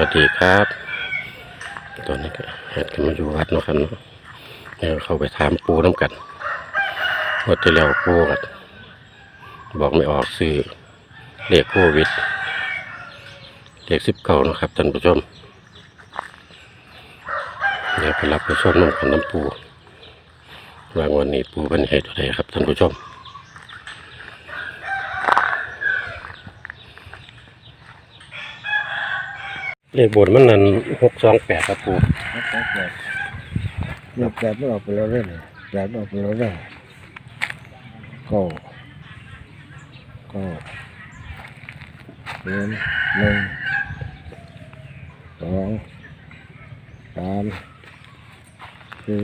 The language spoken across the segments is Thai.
วัสดีครับ ตอนนี้ก็แหดกันมาอยู่วัดเนาะครับเนาะเดี๋ยวเข้าไปถามปูน้ำกันว่าจะแล้วปูกันบอกไม่ออกซื้อเลขโควิดเลขสิบเก้านะครับท่านผู้ชมเดี๋ยวไปรับไปชมน้ำกันน้ำปูวางวันนี้ปูเป็นเหตุอะไรครับท่านผู้ชม เลขบนมันนั่นหกสองแปดครับปูแล้วก็แบบเนี่ยแบบไม่ออกไปแล้วเลยเนี่ยแบบไม่ออกไปแล้วเลยก็ก็หนึ่งสองสามสี่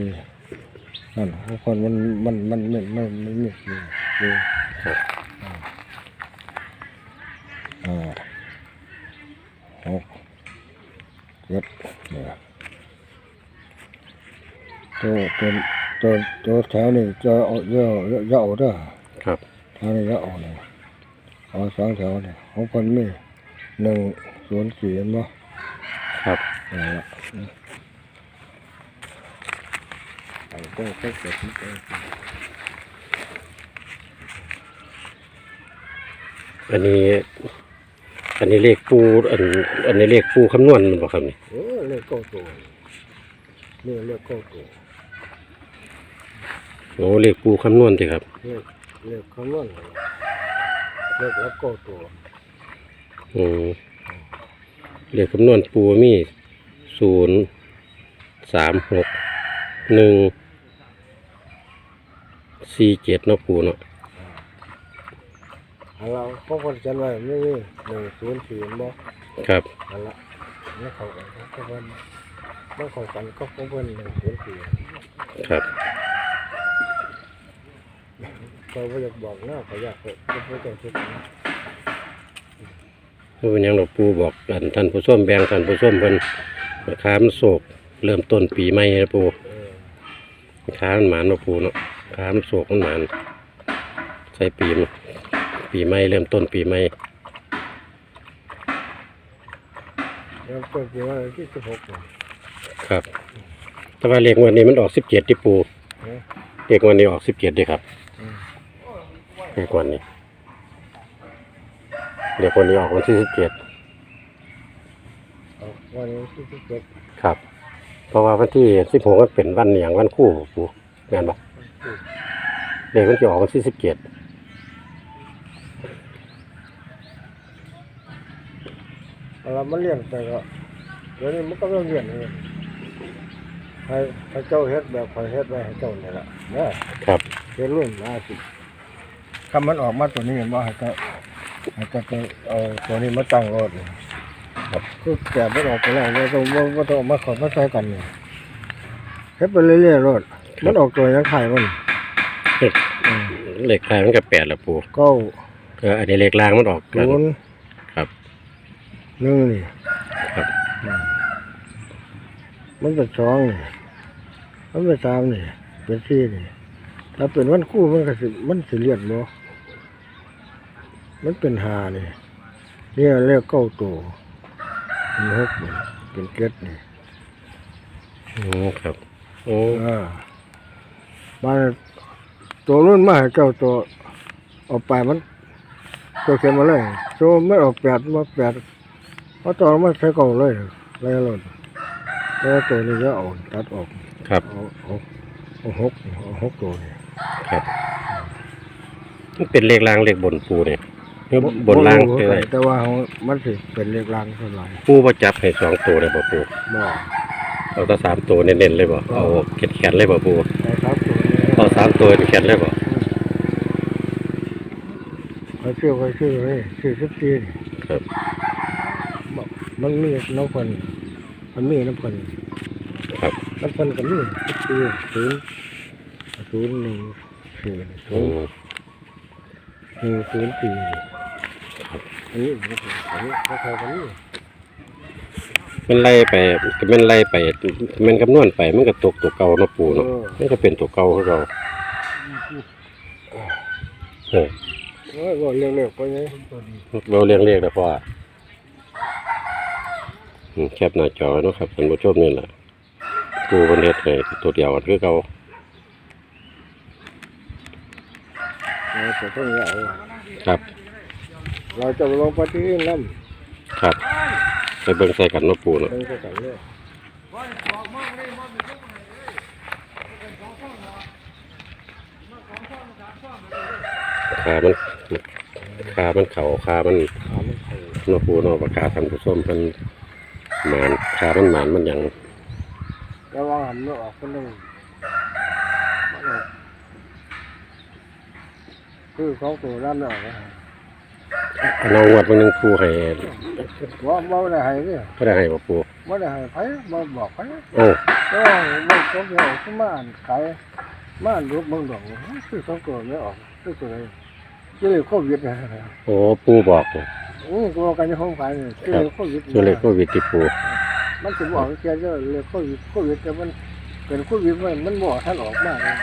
นั่นคนมันมันมันมันมันมันมีอยู่อยู่ ครับ ห้าหก เจ็ดเนี่ยตัวตัวตัวตัวแถวนี่จะเอาเยอะเยอะเยอะเอาเด้อครับแถวนี้เยอะเอาเนี่ยเอาสองแถวเนี่ยของคนมีหนึ่งศูนย์สี่เห็นบ่ครับนั่นละเอาก็ก็เกิดขึ้นไปอันนี้ อันนี้เลขปูอันอันนี้เลขปูคำนวณมันบอกครับนี่โอ้เลือกเก้าตัวนี่เลือกเก้าตัวโอ้เลขปูคำนวณสิครับ เลือกเลือกคำนวณเลือกแล้วเก้าตัวอืมเลขคำนวณปูมีศูนย์สามหกหนึ่งสี่เจ็ดเนาะปูเนาะ อันเราเขาคนจันไว้ไม่มีหนึ่งศูนย์สี่เห็นบ่ครับ อันละไม่เข้ากันเขาเพิ่นไม่เข้ากันก็เขาเพิ่นหนึ่งศูนย์สี่ครับ ก็ไม่อยากบอกนะเขาอยากเขาเขาจะคิดนะเพราะเป็นหยังเราปูบอกกันท่านผู้ส้มแบ่งท่านผู้ส้มเพิ่นราคามันโศกเริ่มต้นปีใหม่นะปูเออราคามันหมานเนาะปูเนาะราคามันโศกมันหมานใส่ปีม ปีใหม่เริ่มต้นปีใหม่แล้วก็คิดว่าที่สิบหกเนี่ยครับ แต่ว่าเลขงวันนี้มันออกสิบเจ็ดที่ปูนะเลขงวันนี้ออกสิบเจ็ดดีครับอืมเลขงวันนี้เลขงวันนี้ออกวันที่สิบเจ็ดเอาวันนี้ที่สิบเจ็ดครับ เพราะว่าวันที่สิบหกมันเป็นวันอย่างวันคู่ปูงานปะเลขมันจะออกวันที่สิบเจ็ด เอาละมันเลี้ยงไปก็เดี๋ยวนี้มันก็ต้องเลี้ยงเลยให้ให้เจ้าเฮ็ดแบบคอยเฮ็ดไว้ให้เจ้านี่แหละนะครับเฮ็ดรุ่นล่าสุดคำมันออกมาตัวนี้เห็นบ่ให้เจ้าให้เจ้าก็เอาตัวนี้มาตั้งรถนี่ครับคือแกะไม่ออกไปแล้วไม่ต้องไม่ต้องเอามาขอมาใส่กันนี่เฮ็ดไปเรื่อยๆรถมันออกตัวยังไข่มันเลขอืมเลขท้ายมันก็แปดละปูเก้าก็อันนี้เลขล่างมันออกกันศูนย์ครับ หนึ่งนี่ครับอืมมันเป็นสองนี่มันเป็นสามนี่ เป็นสี่นี่ถ้าเป็นวันคู่มันก็สิมันสิเลียนบ่มันเป็นหานี่นี่เรียกเก้าตัวเป็นหกนี่เป็นเกล็ดนี่โอ้ครับ โอ้อ่ามาตัวนู้นมาให้เจ้าตัวเอาไปมันตัวเขียนมาเลยตัวไม่ออกแปดมาแปด เพราะตัวมาใช้เก่าเลยเลยหล่นแล้วตัวนี้ก็เอาตัดออกครับ เอาเอาเอาหกเอาหกตัวนี่ครับมันเป็นเลขล่างเลขบนปูเนี่ยหรือบนล่างบ่คืออะไรแต่ว่าเขามันสิเป็นเลขล่างเท่าไหร่ปูประจับให้สองตัวเลยบ่ปูบ่เอาแต่สามตัวเน้นๆเลยบ่เอาแขนๆเลยบ่ปูแต่ครับตัวนี้เอาสามตัวแขนเลยบ่เขาชื่อเขาชื่อเลยชื่อสิบสี่นี่ครับบอก มันมีน้ำคนมันมีน้ำคนครับน้ำคนก็มีสิบสี่ศูนย์ศูนย์หนึ่งสี่ศูอืนย์มหนึ่งศูนย์สี่อันนี้อันนี้เขาเขากันนี่มันไล่ไปมันไล่ไปมันคำนวณไปมันก็ตกตัวเก่าเนาะปูเนาะมันก็เป็นตัวเก่าของเราเออโอ้ยบอกเร็วๆไปไงตัวนี้เราเรียงเรียกแล้วพ่ออืม แคปหน้าจอเนาะครับท่านผู้ชมนี่แหละปูเพิ่นเฮ็ดให้ตัวเดียวกันคือเก่าเราจะต้องใหญ่ครับ เราจะลงไปที่น้ครับไปเบิ่งใส่กันเนาะปูำเนาะเป็นก็กันเลยขามันขามันเข่าขามันถามมันใครเนาะปูเนาะปากกาท่านผู้ชมเพิ่น หมานขามันหมานมันหยังแล้ววางหันไม่ออกก็ต้องมันออกคือเขาตัวน้ำไม่ออกนะอันเอางวดมันนึงปูให้ว่าบ่ได้ให้เนี่ยก็ได้ให้บ่ปูบ่ได้ให้ไผบ่บอกไผโอ้ก็มันก็เดียวขึ้นมาอ่านขายมาอ่านรูปเบิ่งดอกคือเขาตัวไม่ออกคือตัวไหนชื่อเลยโควิดนะโอ้ปูบอก อือตัวกันในห้องขายนี่ชื่อเลยโควิดตัวเลขโควิดที่ปูมันสิบอกแค่เด้อเลยโควิดโควิดแต่มันเป็นโควิดมันมันบ่ท่านออกมาเลย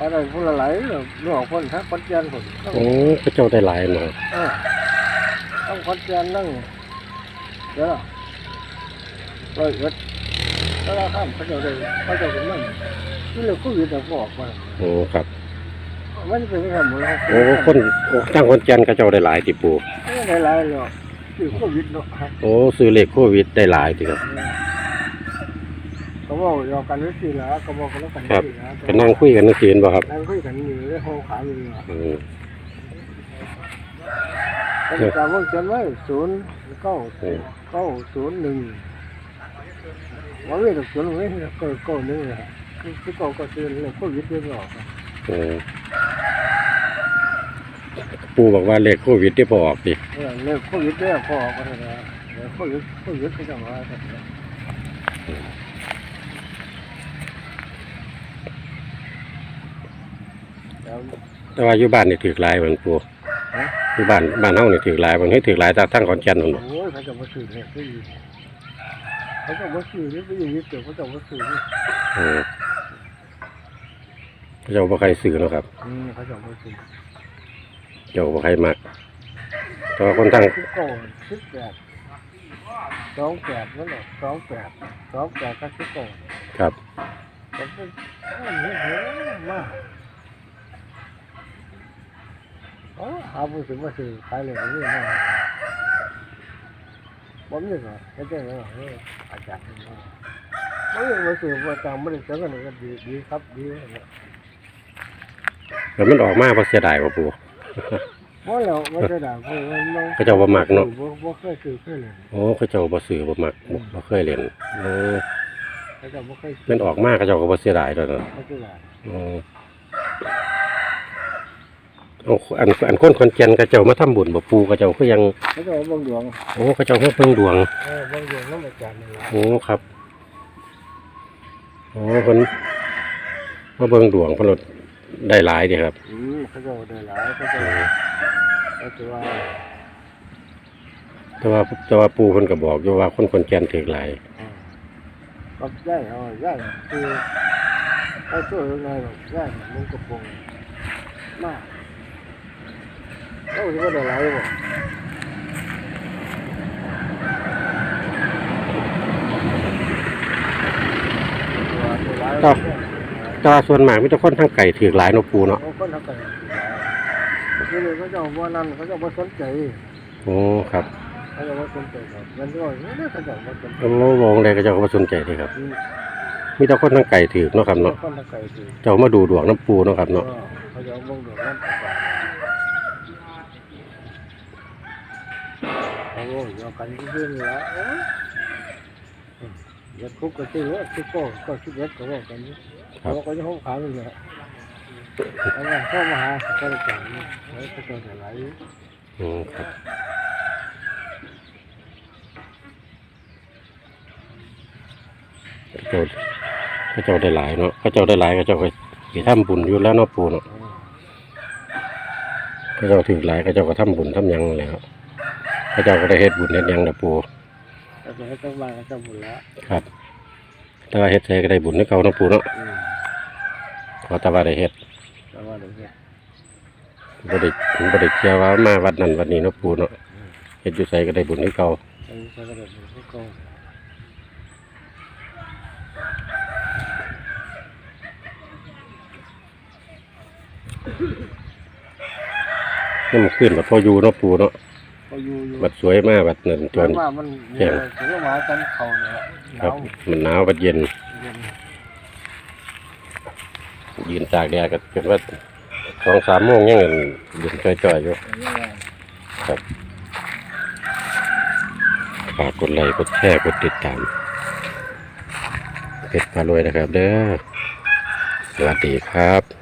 อะไรพวกละไหลเรื่องออกคนทั้งปัจจัยคนโอ้พระเจ้าได้หลายเนาะเออต้องปัจจัยนั่งเดี๋ยวเราเอ็ดถ้าเราข้ามเขาเจ้าได้เขาเจ้าเป็นมันที่เลยโควิดแต่ก็ออกมาโอ้ครับ มันเป็นแค่หมดแล้วโอ้คนโอ้ตั้งคนจันทร์ก็เจ้าได้หลายที่ปูไม่ได้หลายหรอกคือโควิดเนาะครับโอ้ซื้อเลขโควิดได้หลายที่ครับเขาบอกยอกันนี่สิละเขาบอกกันแล้วกันครับนี่ละก็นั่งคุยกันเมื่อคืนบ่ครับนั่งคุยกันอยู่ในห้องขายอยู่ละอืมเป็นการว่าเขียนไว้ศูนย์เก้าเก้าศูนย์หนึ่งว่าเวทศูนย์ไว้เก้าเก้าหนึ่งเลยคือคือเก้าก็คือเลยโควิดเยอะหรอกโอ้ ปูบอกว่าเลขโควิดที่พอออกดิเออเลยโควิดเยอะพอก็ได้นะโควิดโควิดก็จะมาแล้วแต่ว่าอยู่บ้านนี่ถือหลายมันปูอยู่บ้านบ้านเฮานี่ถือหลายมันให้ถือหลายจากทั้งขอนแก่นนั่นบ่โอ้ยเขาจะมาซื้อเนี่ยก็อยู่เขาจะมาซื้อนี่ก็อยู่นี่เดี๋ยวเขาจะมาซื้อนี่อืมเจ้าบ่ใครซื้อเนาะครับอืมเขาจะมาซื้อ เจ้าบ่ใครมักแต่ว่าคนทั้งสิบเก้าสิบแปดสองแปดนั่นแหละสองแปดสองแปดก็สิบเก้าครับ แต่ก็อันนี้เยอะมากอ๋อหาผู้ซื้อมาซื้อขายเลยนี่มากบ่มีหรอกไม่ใช่หรอกเอออาจารย์นี่มาบ่มีมาซื้อว่าตังไม่ได้เสียกันก็ดีดีครับดีเนี่ยแล้วมันออกมาบ่เสียดายบ่ปู เพราะเราไม่ได้ด่าเพราะว่าเราเขาเจ้าบ่มักเนาะ บ่บ่เคยซื้อเคยเลยโอ้เขาเจ้าบ่ซื้อบ่มักบ่บ่เคยเล่นโอ้เขาจะบ่เคยซื้อมันออกมาเขาเจ้าก็บ่เสียดายดอกเนาะเขาจะด่าอ๋อเอาอันอันคนขอนแก่นเขาเจ้ามาทำบุญบ่ปูเขาเจ้าคือยัง เขาจะเบิ่งดวงโอ้เขาเจ้ามาเพิ่งดวง เออเบิ่งดวงน้ำอาจารย์นี่ล่ะโอ้ครับโอ้เพิ่นมาเบิ่งดวงเพิ่นลด ได้หลายเดีครับ อืมเขาจะได้หลายเขาจะเขาจะว่าแต่ว่าแต่ว่าปูเพิ่นก็บอกอยู่ว่าคนขอนแก่นถือหลายเออกับย่ายเอาย่ายคือไอ้ตัวยังไงหรอกย่ายมันกระโปรงมากเอ้าสิว่าได้หลายบ่ว่าได้หลาย แต่ว่าส่วนมากมีแต่คนทางไก่ถือหลายเนาะปูเนาะบางคนทำกันนี่เลยเขาจะว่านั่นเขาจะมาสนใจโอ้ครับเขาจะมาสนใจครับมันก็นี่เขาจะมาสนใจโอ้มองได้ก็เจ้าก็บ่สนใจเด้ครับ อืมมีแต่คนทางไก่ถือเนาะครับเนาะคนทำไก่สิเจ้ามาดูดวงน้ำปูเนาะครับเนาะเขาจะมองดูนั่นต่างเขาโอ้ยเอากันที่เรื่องละโอ้ยอย่าคุกก็ชื่อว่าชื่อโก้ก็ชื่อเล็กก็ว่ากัน นี่เขาก็จะห้องขาวนี่แหละแล้วก็เข้ามาหาก็จะจังแล้วก็จะไหลอืมครับเจ้าเขาเจ้าได้หลายเนาะเขาเจ้าได้หลายเขาเจ้าก็สิทำบุญอยู่แล้วเนาะปูเนาะเขาเจ้าถือหลายเขาเจ้าก็ทำบุญทำหยังนั่นแหล้วเขาเจ้าก็ได้เฮ็ดบุญเฮ็ดหยังนะปูก็จะให้ต้องบ้านก็จะหมดแล้วครับแต่ว่าเฮ็ดใส่ก็ได้บุญให้เขาเนาะปูเนาะ อืม ขอแต่ว่าได้เฮ็ดแต่ว่าเดี๋ยวนี้บ่ได้บ่ได้เกี่ยวว่ามาวัดนั้นวัดนี้เนาะปูเนาะเฮ็ดฮ็ดอยู่ไสก็ได้บุญคือเก่าไอ้ใช้กระดาษมันก็นี่มันขึ้นบัดพออยู่เนาะปูเนาะก็อยู่อยู่บัดสวยมากบัดนั่นจแต่นว่ามันแข็เนี่ยงถึงหมายกันเขาเนี่ยหครันาบวมันหนาวบัดเย็นเยืนจากแดดก็เป็นว่าสองสามโมงยังเย็นจ่อยๆอยู่ครับฝากกดไลค์กดแชร์กดติดตามเพจพารวยนะครับ เด้อสวัสดีครับ